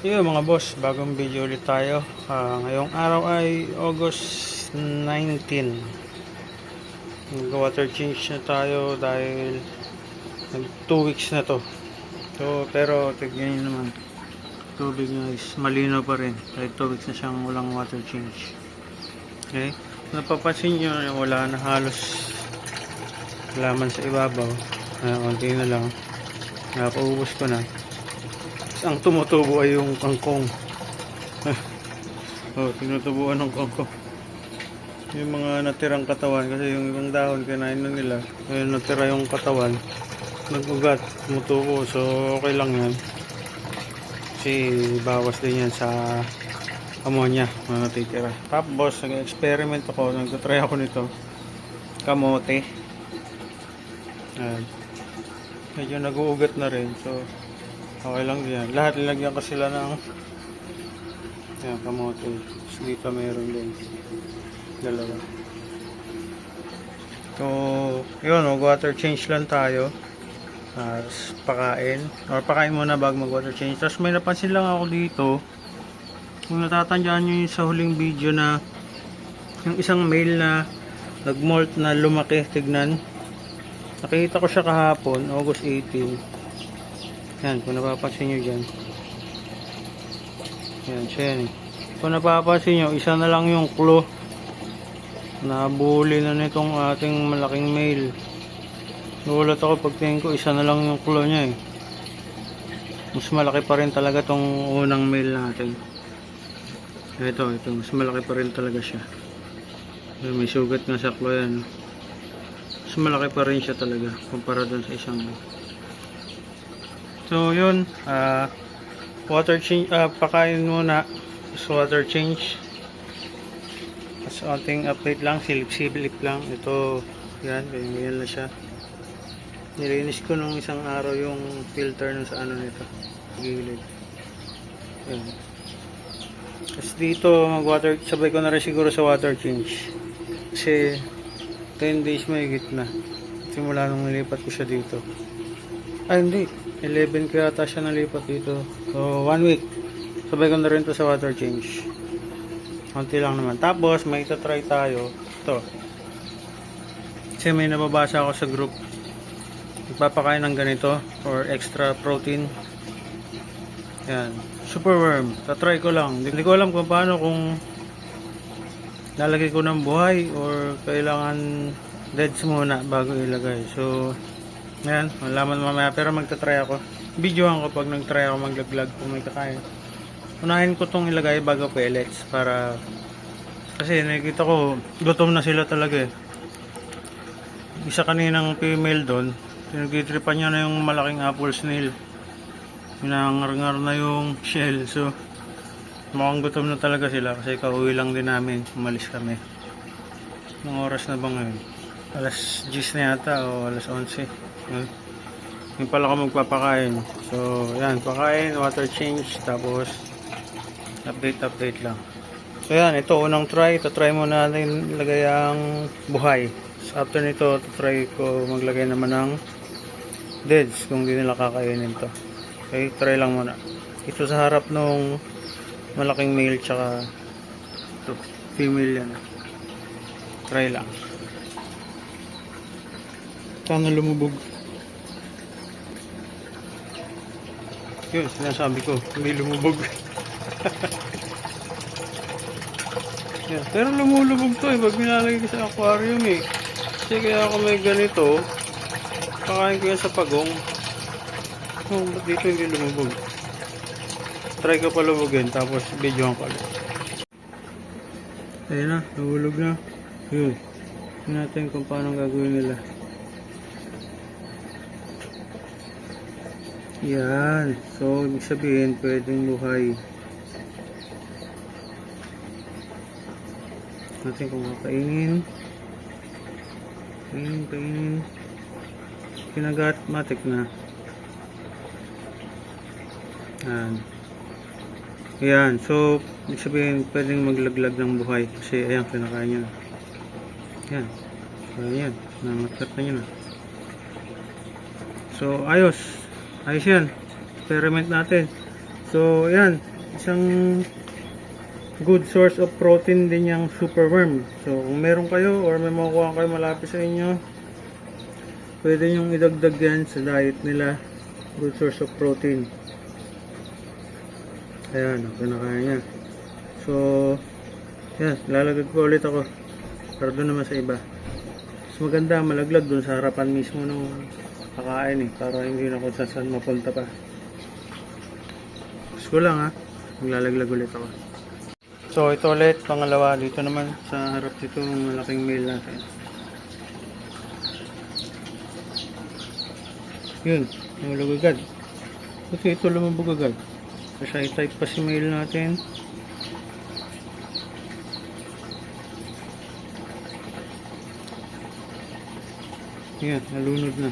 Yun mga boss, bagong video ulit tayo. Ah, ngayong araw ay August 19. Nag-water change na tayo dahil nag 2 weeks na to. So, pero tignan naman. Tubig na is malinaw pa rin. Kahit 2 weeks na siyang walang water change. Okay? Napapansin nyo na wala na halos laman sa ibabaw. Ah, konti na lang. Napaubos ko na ang tumutubo ay yung kangkong. oh, tinutubuan ng kangkong. Yung mga natirang katawan kasi yung ibang dahon kinain na nila. Ngayon natira yung katawan. Nag-ugat, tumutubo. So okay lang yan. Kasi bawas din yan sa ammonia na natitira. Tapos nag-experiment ako. Nag-try ako nito. Kamote. Ayan. Medyo nag-uugat na rin. So Okay lang yan. Lahat nilagyan ko sila ng yan, kamote. Dito mayroon din. Dalawa. So, yun, mag-water change lang tayo. Tapos, pakain. Or pakain muna bago mag-water change. Tapos, may napansin lang ako dito. Kung natatandaan nyo sa huling video na yung isang male na nag-molt na lumaki, tignan. Nakita ko siya kahapon, August 18. Yan, kung napapansin nyo dyan. Yan, siya yan. eh. Kung napapansin nyo, isa na lang yung clue. Nabuli na nitong ating malaking male. Nagulat ako pag tingin ko, isa na lang yung clue niya eh. Mas malaki pa rin talaga tong unang male natin. Ito, ito. Mas malaki pa rin talaga siya. May sugat nga sa clue yan. Mas malaki pa rin siya talaga kumpara dun sa isang So yun, ah water change, ah, pakain muna is water change. As ating update lang, silip-silip lang. Ito, yan, ganyan, na siya. Nilinis ko nung isang araw yung filter nung sa ano nito, gilid. Yan. Tapos dito, mag-water, sabay ko na rin siguro sa water change. Kasi 10 days may na. Simula nung nilipat ko siya dito. Ay, hindi. 11 kaya ata siya nalipat dito. So, one week. Sabay ko na rin to sa water change. Konti lang naman. Tapos, may try tayo. Ito. Kasi may nababasa ako sa group. Nagpapakain ng ganito or extra protein. Yan. Super worm. Tatry ko lang. Hindi ko alam kung paano kung lalagay ko ng buhay or kailangan deads muna bago ilagay. So, Ayan, malaman mamaya pero magta-try ako. Videohan ko pag nag-try ako maglaglag kung may kakain. Unahin ko tong ilagay bago pellets para kasi nakikita ko gutom na sila talaga eh. Isa kaninang female doon, pinagtitripan niya na yung malaking apple snail. Pinangar-ngar na yung shell. So, mukhang gutom na talaga sila kasi kauwi lang din namin. Umalis kami. Anong oras na ba ngayon? Alas 10 na yata o alas 11. Hmm. Yung pala ako magpapakain. So, yan, pakain, water change, tapos update, update lang. So, yan, ito, unang try. Ito, try muna natin ilagay ang buhay. So, after nito, try ko maglagay naman ng deads kung di nila kakainin to. Okay, try lang muna. Ito sa harap nung malaking male tsaka ito, female yan. Try lang. Sana lumubog. Yun, sinasabi ko, hindi lumubog. yeah, pero lumulubog to eh, pag nilalagay ko sa aquarium eh. Kasi kaya ako may ganito, pakain ko yan sa pagong. Oh, dito hindi lumubog? Try ko pa lumugin, tapos videoan ko ulit. Ayun na, nahulog na. Yun. Natin kung paano gagawin nila. Yan. So, ibig sabihin, pwedeng buhay. Natin kung kakainin. Kainin, kainin. Kinagat, matik na. Yan. Yan. So, ibig sabihin, pwedeng maglaglag ng buhay. Kasi, ayan, kinakain niya. Yan. So, ayan. Nangatat na niya na. So, ayos. Ayos yan. Experiment natin. So, yan. isang good source of protein din yung superworm. So, kung meron kayo or may makukuha kayo malapit sa inyo, pwede nyong idagdag yan sa diet nila. Good source of protein. Ayan, oh, kinakain niya. So, yan, lalagag ko ulit ako. Para doon naman sa iba. Mas maganda, malaglag doon sa harapan mismo ng kakain eh. Para hindi na kung saan mapunta pa. Gusto lang ha. Maglalaglag ulit ako. So ito ulit, pangalawa dito naman sa harap dito ng malaking mail natin. Yun, nahulog agad. Buti ito lumabog agad. Kasi i-type pa si mail natin. Yan, nalunod na.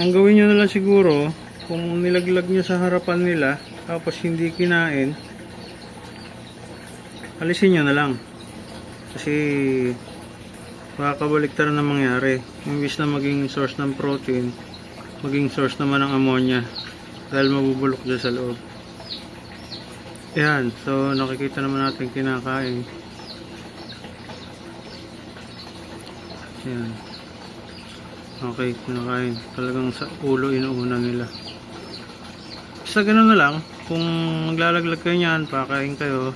Ang gawin nyo na lang siguro, kung nilaglag nyo sa harapan nila, tapos hindi kinain, alisin nyo na lang. Kasi makakabaliktaran na mangyari. Imbis na maging source ng protein, maging source naman ng ammonia dahil mabubulok dyan sa loob. Yan, so nakikita naman natin kinakain. Yan. Okay, kinakain. Talagang sa ulo inuuna nila. Sa ganun na lang, kung maglalaglag kayo niyan, pakain kayo,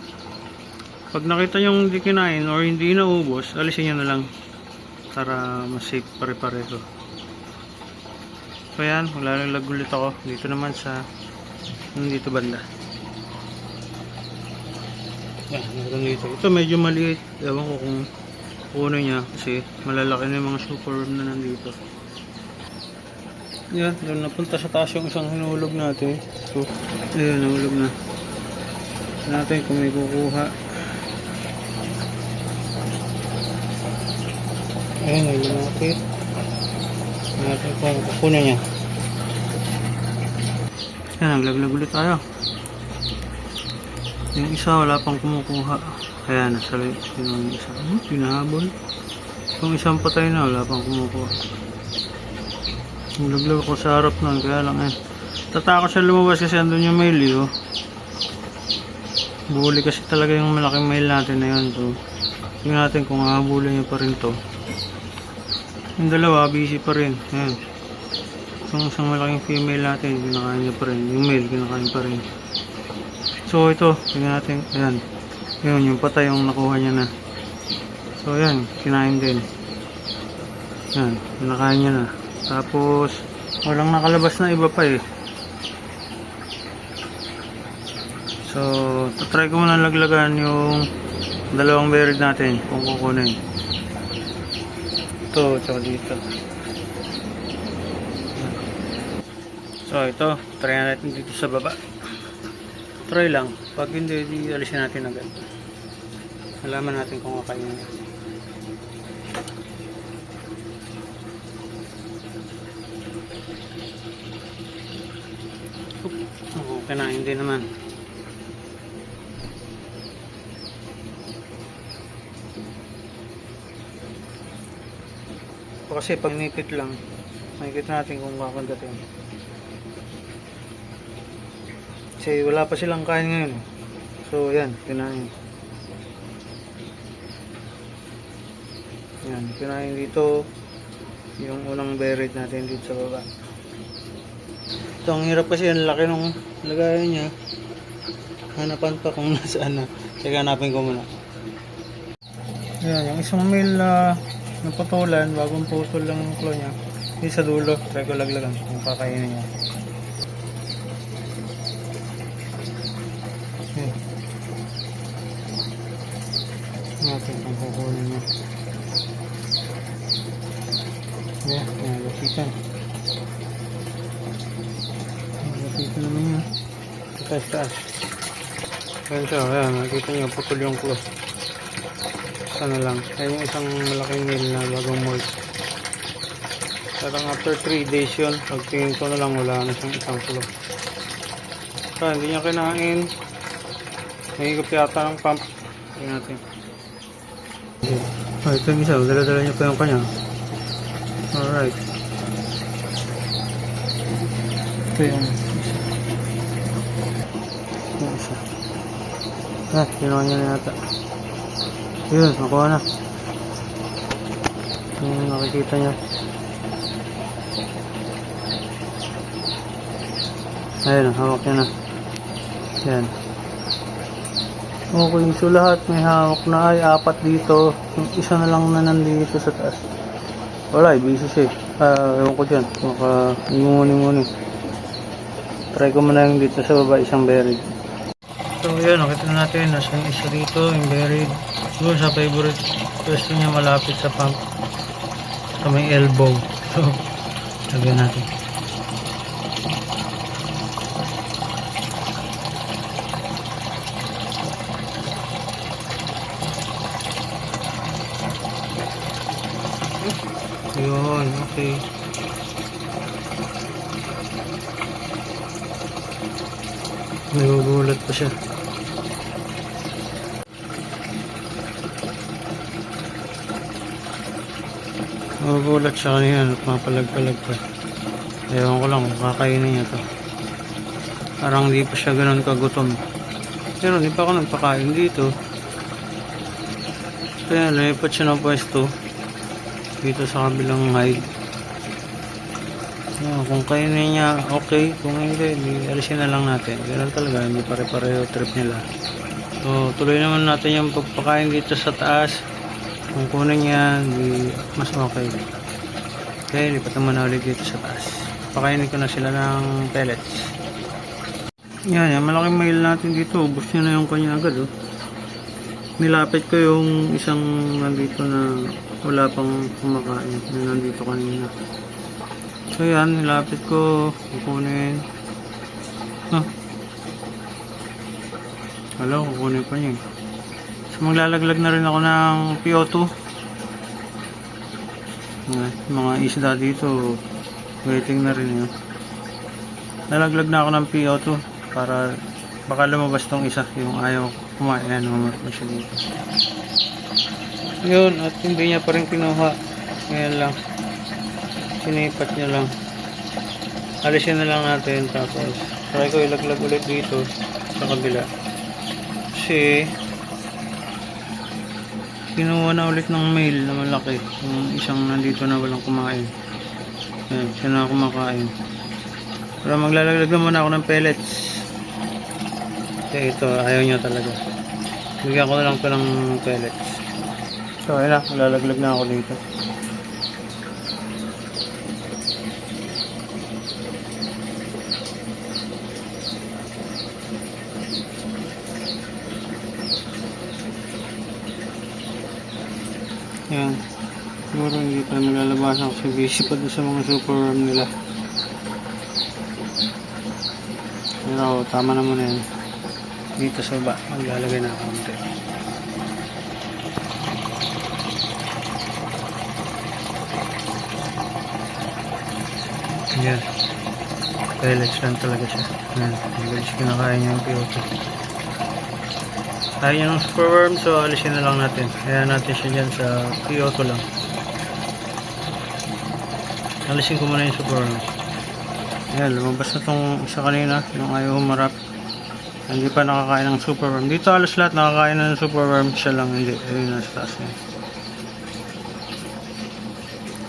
pag nakita nyo hindi kinain or hindi naubos, alisin nyo na lang para mas safe pare-pareho. So yan, maglalaglag ulit ako dito naman sa dito banda. Yan, meron dito. Ito medyo maliit. Ewan ko kung puno niya kasi malalaki na yung mga superworm na nandito. Yan, doon napunta sa taas yung isang hinulog natin. So, ayun, nahulog na. Natin kung may kukuha. Ayun, may lumapit. Natin kung kukunin niya. Yan, naglaglag ulit tayo. Yung isa wala pang kumukuha. Kaya nasa yun yung isa. Hmm, pinahabol. Yung isang patay na wala pang kumukuha. Naglaglag ako sa harap nun, kaya lang eh. Tatakot siya lumabas kasi andun yung mail eh, oh. Kasi talaga yung malaking mail natin na yun. So, tingnan natin kung hahabulin niya pa rin to. Yung dalawa, busy pa rin. Ayan. Yung isang malaking female natin, kinakain niya pa rin. Yung male, kinakain pa rin. So, ito, tingnan natin. Ayan. Yun, yung patay yung nakuha niya na. So, ayan, kinain din. Ayan, kinakain niya na. Tapos, walang nakalabas na iba pa eh. So, tatry ko muna laglagan yung dalawang buried natin kung kukunin. Ito, tsaka dito. So, ito, try natin dito sa baba. Try lang. Pag hindi, di alisin natin agad. Malaman natin kung kakainin Okay na, hindi naman. Ito Kasi pag nipit lang, makikita natin kung kakandatin. Kasi wala pa silang kain ngayon. So, yan, kinain. Yan, kinain dito yung unang buried natin dito sa baba. Ito, ang hirap kasi ang laki nung lagayan niya. Hanapan pa kung nasaan na. Sige, hanapin ko muna. Yan, yung isang male na naputulan, bagong putol lang yung claw niya. Yung sa dulo, try ko laglagan kung kakainin niya. Yan. Natin kung kukunin niya. Yan, yan, lapitan. Lapitan naman niya. Taas, taas. Ayan siya, ayan, nakikita niyo, putol yung claw. Sana lang. Ay, yung isang malaking nail na bagong mold. Parang after 3 days yun, pagtingin ko na lang wala na siyang isang claw. Ah, hindi niya kinain. Nahigop yata ng pump. Tingnan natin. Ah, ito yung isa. Dala-dala niya pa yung kanya. Alright. Ito yung isa. Ah, ginawa niya na yata. Yun, nakuha na. Yung nakikita niya. Ayun, hawak niya na. Yan. Okay, so lahat may hawak na ay apat dito. Yung isa na lang na nandito sa taas. Wala, eh, busy siya eh. Ah, ewan ko dyan. Baka inguni-nguni. Try ko muna yung dito sa baba, isang buried. So yun, nakita na natin, nasa yung isa dito, yung buried. Doon sa favorite pwesto niya malapit sa pump. Sa may elbow. So, lagyan natin. Yun, okay. Nagugulat pa siya. Nagugulat siya kanina at mapalag-palag pa. Ewan ko lang kung kakainin niya to. Parang di pa siya ganun kagutom. Pero di pa ako nagpakain dito. Kaya lumipat siya ng pwesto dito sa kabilang hide. Ah, kung kainin niya, okay. Kung hindi, di, alisin na lang natin. Ganun talaga, hindi pare-pareho trip nila. So, tuloy naman natin yung pagpakain dito sa taas. Kung kunin niya, mas okay. Okay, lipat naman na ulit dito sa taas. Pakainin ko na sila ng pellets. Yan, yan. Malaking mail natin dito. Ubus niya na yung kanya agad, oh. Nilapit ko yung isang nandito na wala pang kumakain na nandito kanina. So yan, nilapit ko, kukunin. Huh? Hello, kukunin pa niya. Maglalaglag na rin ako ng PO2. Mga, mga isda dito, waiting na rin yun. Nalaglag na ako ng PO2 para baka lumabas tong isa yung ayaw kumain na siya dito. Yun, at hindi niya pa rin kinuha. Ngayon lang. Sinipat niya lang. Alisin na lang natin tapos try ko ilaglag ulit dito sa kabila. Kasi kinuha na ulit ng mail na malaki. Yung isang nandito na walang kumain. Ayan, siya na kumakain. Pero maglalaglag na muna ako ng pellets. Kaya ito, ayaw niya talaga. Bigyan ko na lang ito ng pellets. So, ayun na, lalaglag na ako dito. Yan. Siguro hindi pa kasi busy pa doon sa mga superworm nila. Pero tama naman yan. Dito sa baba, maglalagay na ako konti. Yan. Pellets lang talaga siya. Yan. Mabilis kinakain niya yung PO2. Ayaw niya ng superworm, so alisin na lang natin. Ayan natin siya dyan sa PO2 lang. Alisin ko muna yung superworm. Ayan, lumabas na tong isa kanina, yung ayaw humarap. Hindi pa nakakain ng superworm. Dito alas lahat nakakain na ng superworm, siya lang hindi. Ayun, nasa taas niya.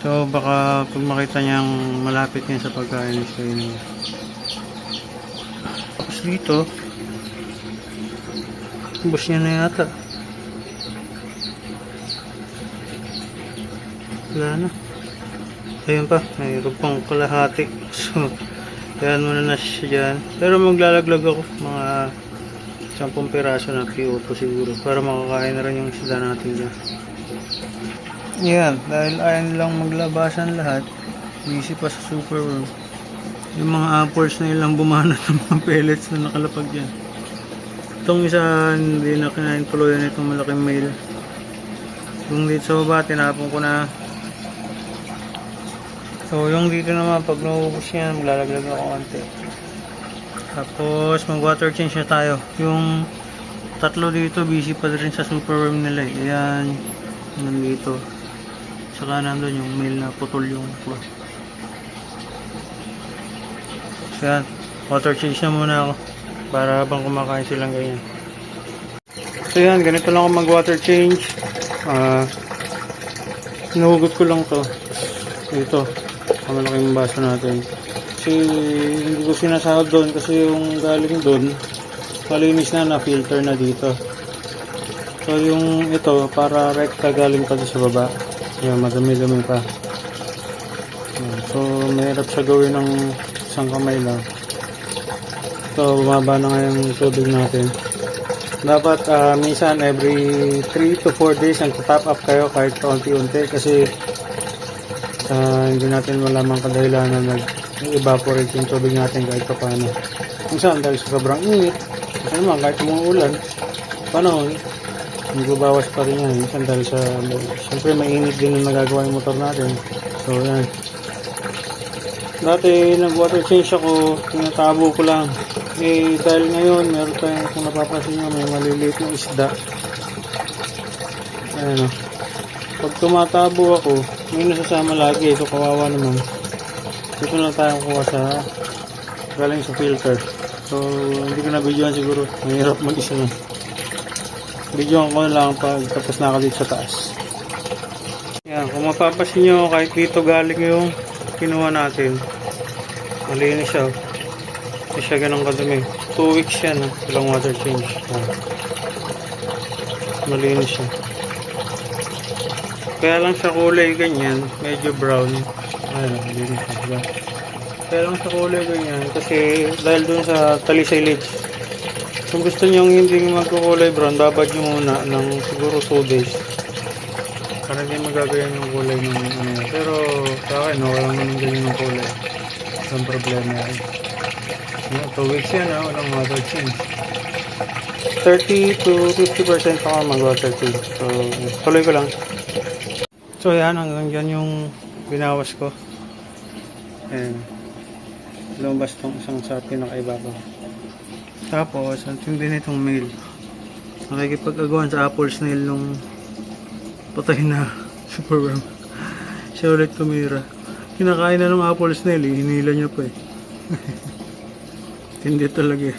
So baka pag makita niyang malapit niya sa pagkain is kainin niya. Tapos dito, ubos niya na yata. Wala na. Ayun pa, mayroon pang kalahati. So, kaya muna na siya dyan. Pero maglalaglag ako mga 10 piraso na PO2 siguro para makakain na rin yung isda natin dyan. Yan, dahil ayaw nilang maglabasan lahat, busy pa sa superworm. Yung mga apples na ilang bumanat ng mga pellets na nakalapag dyan. Itong isa, hindi na kinain tuluyan itong malaking mail. Yung dito sa baba, tinapon ko na. So, yung dito naman, pag naubos yan, maglalaglag ako konti. Tapos, mag-water change na tayo. Yung tatlo dito, busy pa rin sa superworm nila eh. Ayan, nandito. Saka nandun yung mail na putol yung claw. So yan, water change na muna ako. Para habang kumakain silang ganyan. So yan, ganito lang ako mag water change. Ah, Nahugot ko lang to. Dito. Ang malaking baso natin. Kasi hindi ko sinasahod doon kasi yung galing doon malinis na na filter na dito. So yung ito para rekta galing pa sa baba. Yan, madami-dami pa. So mahirap siya gawin ng isang kamay lang. So bumaba na nga yung tubig natin. Dapat ah, minsan every 3 to 4 days nagta-top up kayo kahit kaunti-unti kasi ah, hindi natin malaman kadahilan na nag-evaporate yung tubig natin kahit pa paano. Minsan dahil sa sobrang init, kasi naman kahit umuulan, panahon, nagbabawas pa rin yan. Minsan dahil sa, siyempre mainit din yung nagagawa yung motor natin. So yan. Dati nag-water change ako, tinatabo ko lang. Eh, dahil ngayon, meron tayong, kung napapansin nyo, may maliliit na isda. Ayan o. Pag tumatabo ako, may nasasama lagi. So, kawawa naman. Dito na tayo kuha sa galing sa filter. So, hindi ko na videoan siguro. Mahirap mag-isa na. Videoan ko lang pag tapos na ako dito sa taas. Yan, kung mapapansin nyo, kahit dito galing yung kinuha natin. Malinis siya. Hindi siya ganun kadumi. 2 weeks yan, ha? Walang water change. Malinis siya. Kaya lang sa kulay ganyan, medyo brown. Ayun, malinis siya. Diba? Kaya lang sa kulay ganyan, kasi dahil dun sa talisay leads. Kung gusto nyo hindi magkukulay brown, babad nyo muna ng siguro 2 days. Para hindi magagayan yung kulay ng ano. Pero sa akin, no, walang naman ganyan yung kulay. Walang problema yan. Yeah, 2 weeks yan ha, walang water change. 30 to 50% ako mag-water change. So, tuloy ko lang. So, yan, hanggang dyan yung binawas ko. Ayan. Lumabas tong isang sa pinakaibabaw. Tapos, ang tindi nitong mail. Nakikipag-agawan sa Apple Snail nung patay na superworm. Siya ulit tumira. Kinakain na ng Apple Snail, eh. hinila niya pa eh. Hindi talaga eh.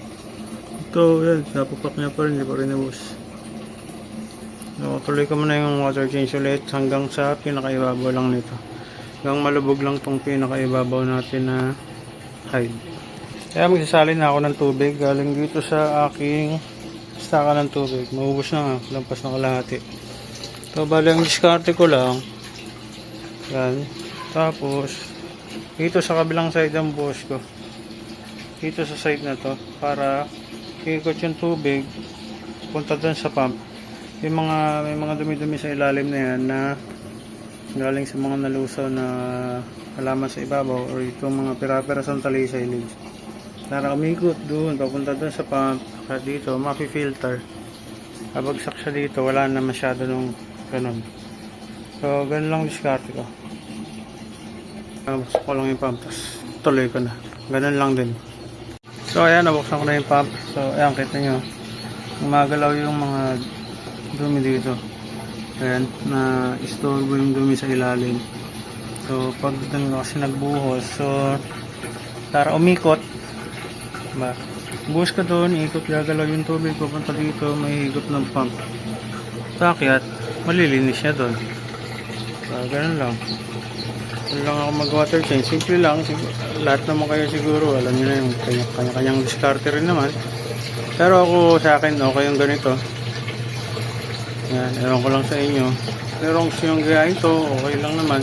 Ito, yan, napapak niya pa rin, hindi pa rin nabus. So, tuloy ko muna yung water change ulit hanggang sa pinakaibabaw lang nito. Hanggang malubog lang tong pinakaibabaw natin na hide. Kaya magsasalin na ako ng tubig galing dito sa aking staka ng tubig. Maubos na nga, lampas na kalahati. So, bali ang diskarte ko lang. Yan. Tapos, dito sa kabilang side ang buhos ko. Dito sa side na to, para ikot yung tubig, punta dun sa pump. Yung mga, may mga dumi-dumi sa ilalim na yan na galing sa mga nalusaw na halaman sa ibabaw or itong mga pira-pira sa talisay leaves. Para umikot doon, papunta doon sa pump, dito, mapi-filter. Kabagsak siya dito, wala na masyado nung ganun. So, ganun lang diskarte ko. Nabuksan ko lang yung pump, tapos tuloy ko na. Ganun lang din. So, ayan, nabuksan ko na yung pump. So, ayan, kita nyo. Gumagalaw yung mga dumi dito. Ayan, na istorbo yung dumi sa ilalim. So, pag doon kasi nagbuhos, so, para umikot, ba, buhos ka doon, ikot, gagalaw yung tubig, pupunta dito, may higop ng pump. Takyat, malilinis siya doon. So, ganun lang. Ganun lang ako mag-water change. Simple lang. Lahat naman kayo siguro, alam niyo na yung kanya- kanya-kanyang diskarte rin naman. Pero ako sa akin, okay yung ganito. Yan, ewan ko lang sa inyo. Pero kung yung gayahin to, okay lang naman.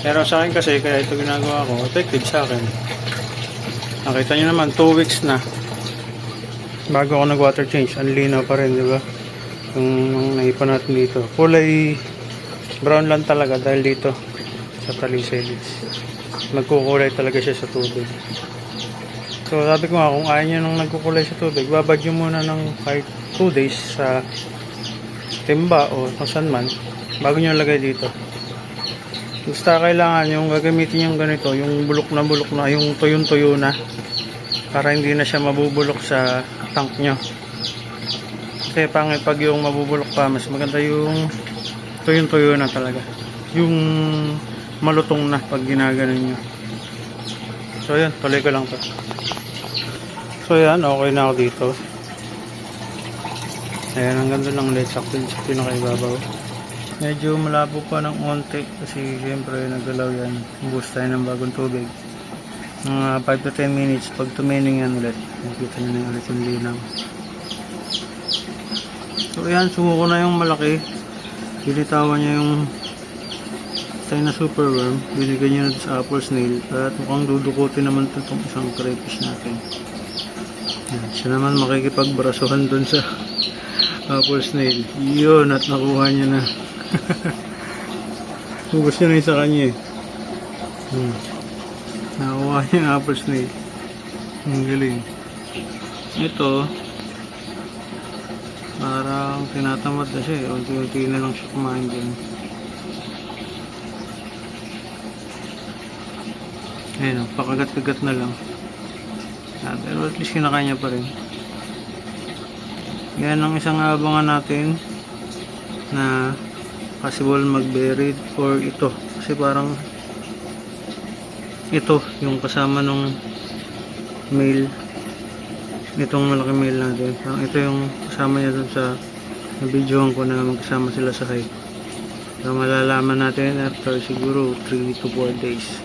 Pero sa akin kasi, kaya ito ginagawa ko, effective sa akin. Nakita nyo naman, 2 weeks na. Bago ako nag-water change, ang linaw pa rin, di ba? Yung naipan natin dito. Kulay brown lang talaga dahil dito sa talisay leaves. Nagkukulay talaga siya sa tubig. So sabi ko nga, kung ayaw nyo nung nagkukulay sa tubig, babad nyo muna ng kahit 2 days sa timba o kung man bago nyo lagay dito. Basta kailangan yung gagamitin yung ganito, yung bulok na bulok na, yung tuyong-tuyo na para hindi na siya mabubulok sa tank nyo. Kasi pangit pag yung mabubulok pa, mas maganda yung tuyong-tuyo na talaga. Yung malutong na pag ginaganon nyo. So yan, tuloy ko lang to. So yan, okay na ako dito. Ayan, ang ganda lang ulit. Sakto sa pinakaibabaw. Medyo malabo pa ng onte kasi siyempre nagalaw yan. Boost tayo ng bagong tubig. Mga 5 to 10 minutes pag tumining yan ulit. Nakita nyo na ulit yung linaw. So ayan, sumuko na yung malaki. Pilitawan niya yung tayo na superworm. Binigyan niya na sa apple snail. At mukhang dudukutin naman ito itong isang crayfish natin. Yan, siya naman makikipagbrasuhan dun sa apple snail. Yun, at nakuha niya na. Ubus niya na sa kanya eh. Hmm. Nakuha niya yung apple snail. Ang galing. Ito, parang tinatamad na siya eh. Unti-unti na lang siya kumain din. Ayun, oh, pakagat-kagat na lang. Ah, pero at least kinakanya pa rin. Yan ang isang abangan natin na possible mag-buried or ito. Kasi parang ito yung kasama nung male itong malaki male natin. Parang ito yung kasama niya dun sa na videohan ko na magkasama sila sa hike. So malalaman natin after siguro 3 to 4 days.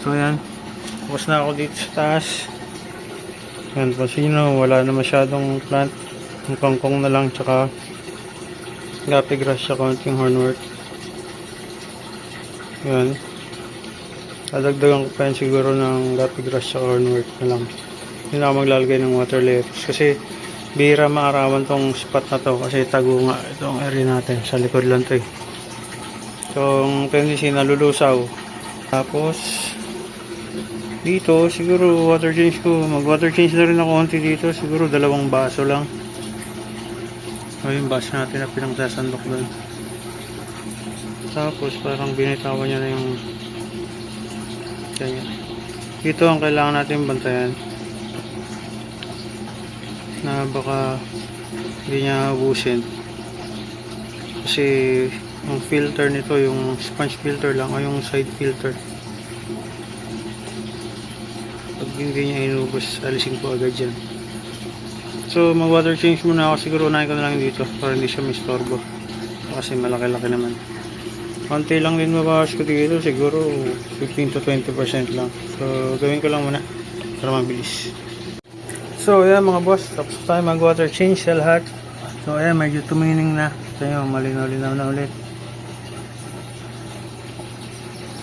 So yan. Tapos na ako dito sa taas. Yan, pasino, wala na masyadong plant. Yung kangkong na lang, tsaka gapi grass siya, konting hornwort. Yan. Dadagdagan ko pa yan siguro ng gapi grass tsaka hornwort na lang. Hindi na ako maglalagay ng water layers. Kasi, bira maarawan tong spot na to. Kasi tago nga itong area natin. Sa likod lang to eh. So, ang tendency nalulusaw. Tapos, dito, siguro water change ko. Mag water change na rin ako konti dito. Siguro dalawang baso lang. O yung baso natin na pinagsasandok doon. Tapos parang binitawan niya na yung kanya. Dito ang kailangan natin bantayan. Na baka hindi niya ubusin. Kasi yung filter nito, yung sponge filter lang o yung side filter. Hindi niya inubos, alisin ko agad yan. So, mag-water change muna ako. Siguro unahin ko na lang dito para hindi siya mistorbo. Kasi malaki-laki naman. Konti lang din mabawas ko dito. Siguro 15 to 20% lang. So, gawin ko lang muna para mabilis. So, ayan mga boss. Tapos tayo mag-water change sa lahat. So, ayan, medyo tumining na. Ito yun, malinaw-linaw na ulit.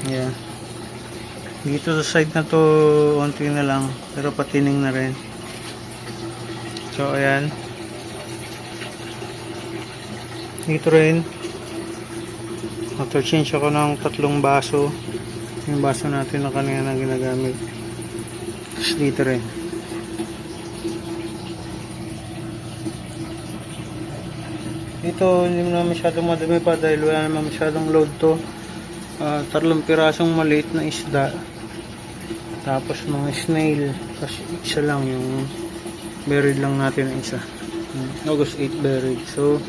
Yeah. Dito sa side na to, unti na lang. Pero patining na rin. So, ayan. Dito rin. Auto-change ako ng tatlong baso. Yung baso natin na kanina na ginagamit. Tapos dito rin. Dito, hindi mo na masyadong madami pa dahil wala naman masyadong load to. Ah, tatlong pirasong maliit na isda. Tapos mga snail. Kasi isa lang yung buried lang natin ang isa. Hmm, August 8 buried. So,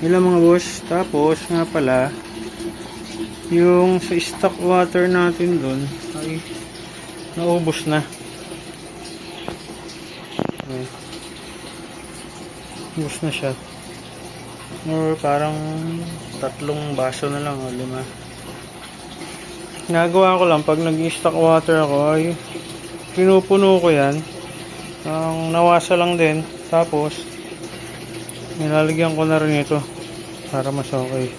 ilang mga boss. Tapos, nga pala, yung sa stock water natin dun, ay naubos na. Okay. Ubus na siya. Or parang tatlong baso na lang o lima. Nagawa ko lang pag nag-stock water ako ay pinupuno ko yan. Ang nawasa lang din. Tapos nilalagyan ko na rin ito para mas okay.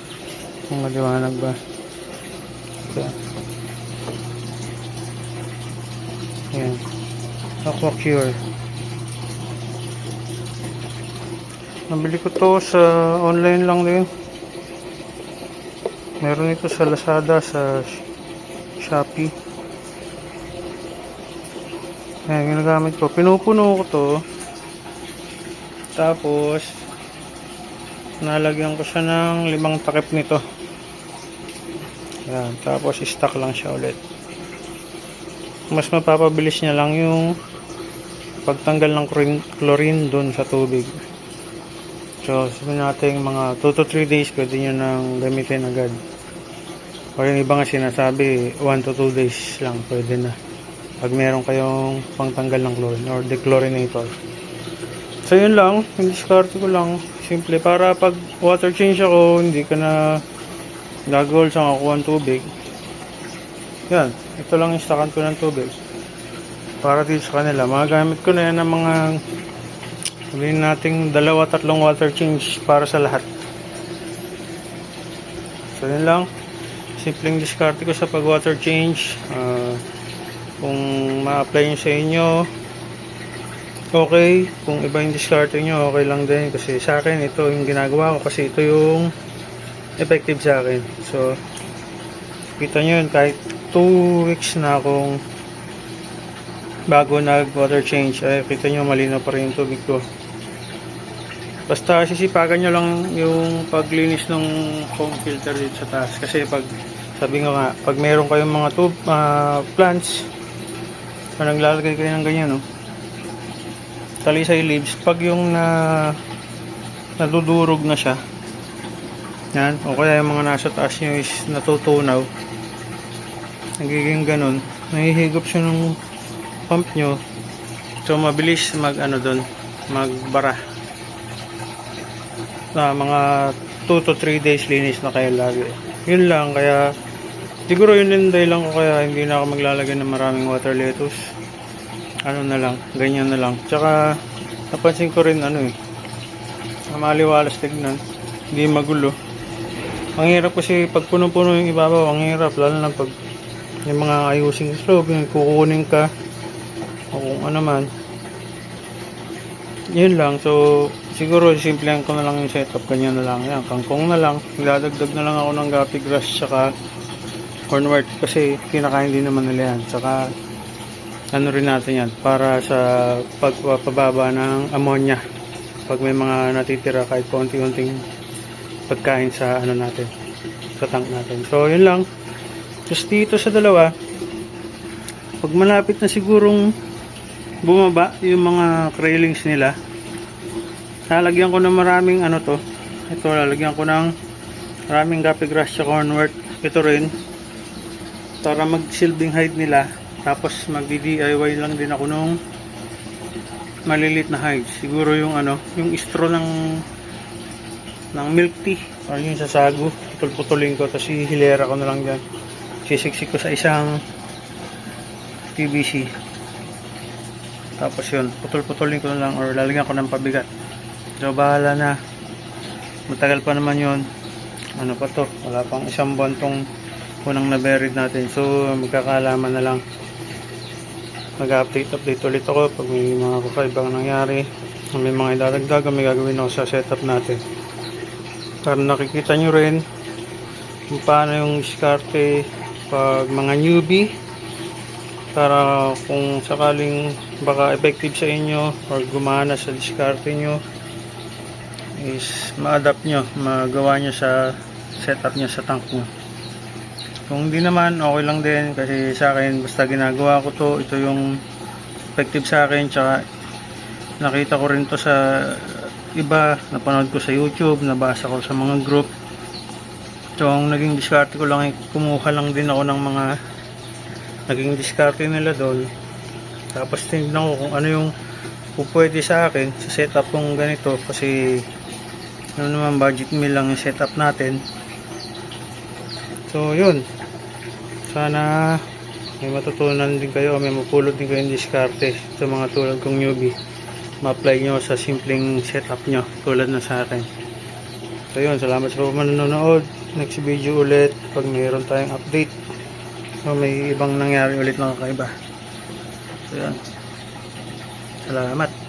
Kung maliwanag ba. Ito. Ayan. Aqua Cure. Nabili ko to sa online lang din. Meron ito sa Lazada, sa Shopee. Ayan, ginagamit ko. Pinupuno ko to. Tapos, nalagyan ko siya ng limang takip nito. Ayan, tapos stock lang siya ulit. Mas mapapabilis niya lang yung pagtanggal ng chlorine, chlorine dun sa tubig. So, sabihin natin mga 2 to 3 days pwede nyo nang gamitin agad. O yung iba nga sinasabi 1 to 2 days lang pwede na. Pag meron kayong pangtanggal ng chlorine or dechlorinator. So yun lang, yung discard ko lang. Simple, para pag water change ako, hindi ka na gagawal sa kakuha ng tubig. Yan, ito lang yung stakan ko ng tubig. Para dito sa kanila. Magagamit ko na yan ng mga sabihin nating dalawa tatlong water change para sa lahat. So yun lang. Simpleng discard ko sa pag water change. Ah, kung ma-apply nyo sa inyo, okay. Kung iba yung discard nyo, okay lang din. Kasi sa akin, ito yung ginagawa ko. Kasi ito yung effective sa akin. So, kita nyo yun, kahit 2 weeks na akong bago nag water change, ay kita nyo malinaw pa rin yung tubig ko. Basta sisipagan nyo lang yung paglinis ng foam filter dito sa taas. Kasi pag, sabi nga nga, pag meron kayong mga tube, ah, plants, na naglalagay kayo ng ganyan, no? Talisay leaves, pag yung na nadudurog na siya, yan, o kaya yung mga nasa taas nyo is natutunaw, nagiging ganun, nahihigop siya ng pump nyo, so mabilis mag ano doon, magbara. Na mga 2 to 3 days linis na kayo lagi. Yun lang, kaya siguro yun din dahilan ko kaya hindi na ako maglalagay ng maraming water lettuce. Ano na lang, ganyan na lang. Tsaka napansin ko rin ano eh, maliwalas tignan, hindi magulo. Ang hirap kasi pag puno-puno yung ibabaw, ang hirap lalo na pag yung mga ayusing slope, yung kukunin ka o kung ano man. Yun lang, so siguro simple ko na lang yung setup, ganyan na lang. Yan, kangkong na lang, dadagdag na lang ako ng gapi grass tsaka cornwort kasi kinakain din naman nila yan. Tsaka ano rin natin yan para sa pagpapababa ng ammonia. Pag may mga natitira kahit konti-unting pagkain sa ano natin sa tank natin. So yun lang. Tapos dito sa dalawa pag malapit na sigurong bumaba yung mga railings nila lalagyan ko ng maraming ano to. Ito lalagyan ko ng maraming gapi grass sa cornwort ito rin para magsilbing hide nila tapos magdi-DIY lang din ako nung malilit na hide. Siguro yung ano, yung straw ng ng milk tea or yung sasago. Putol-putulin ko tapos hihilera ko na lang dyan. Sisiksik ko sa isang PVC. Tapos yun, putol-putulin ko na lang or lalagyan ko ng pabigat. So bahala na. Matagal pa naman yun. Ano pa to? Wala pang isang buwan tong unang na-buried natin. So magkakalaman na lang. Mag-update update ulit ako pag may mga kakaibang nangyari. May mga idadagdag may gagawin ako sa setup natin. Para nakikita nyo rin kung paano yung diskarte pag mga newbie. Para kung sakaling baka effective sa inyo or gumana sa diskarte nyo is ma-adapt nyo magawa nyo sa setup nyo sa tank nyo kung hindi naman, okay lang din kasi sa akin, basta ginagawa ko to, ito yung effective sa akin, tsaka nakita ko rin to sa iba, napanood ko sa YouTube, nabasa ko sa mga group. So, ang naging diskarte ko lang, ay kumuha lang din ako ng mga naging diskarte nila doon. Tapos tingnan ko kung ano yung pupwede sa akin sa setup kong ganito kasi ano naman budget meal lang yung setup natin. So, yun sana may matutunan din kayo may mapulot din kayo yung diskarte sa mga tulad kong newbie. Ma-apply nyo sa simpleng setup nyo tulad na sa akin. So yun. Salamat sa manonood. Next video ulit pag mayroon tayong update. So may ibang nangyari ulit na kakaiba. So yun. Salamat